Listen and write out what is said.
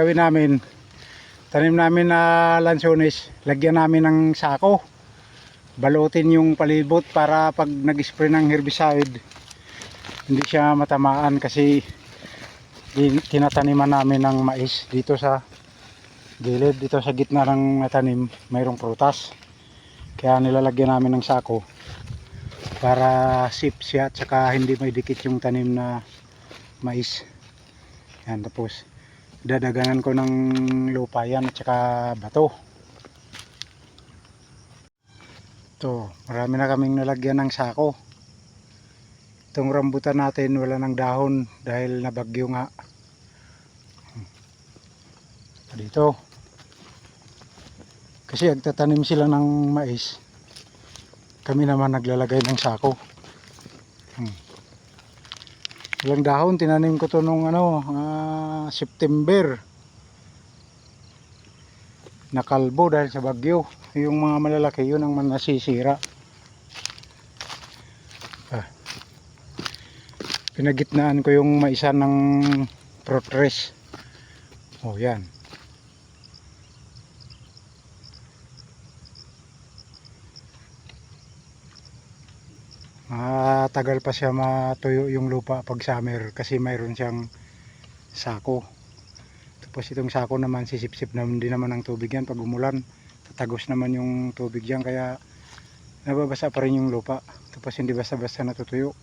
Gawin namin, tanim namin na lansones, lagyan namin ng sako. Balutin yung palibot para pag nag-spray ng herbicide, hindi siya matamaan kasi tinataniman namin ng mais dito sa gilid, dito sa gitna ng natanim, mayroong prutas. Kaya nilalagyan namin ng sako para safe siya at saka hindi may dikit yung tanim na mais. Yan tapos dadaganan ko ng lupa yan at saka bato. Ito, marami na kaming nalagyan ng sako. Itong rambutan natin wala ng dahon dahil nabagyo nga. Dito. Kasi agtatanim sila ng mais. Kami naman naglalagay ng sako. Ilang dahon, tinanim ko to nung ano, ah, September. Nakalbo dahil sa bagyo. Yung mga malalaki, yun ang nasisira. Ah. Pinagitnaan ko yung maisa ng protres. Oh, yan. Matagal pa siya matuyo yung lupa pag summer kasi mayroon siyang sako. Tapos itong sako naman sisipsip naman din naman ng tubig yan pag umulan. Tatagos naman yung tubig yan kaya nababasa pa rin yung lupa. Tapos hindi basta-basta natutuyo.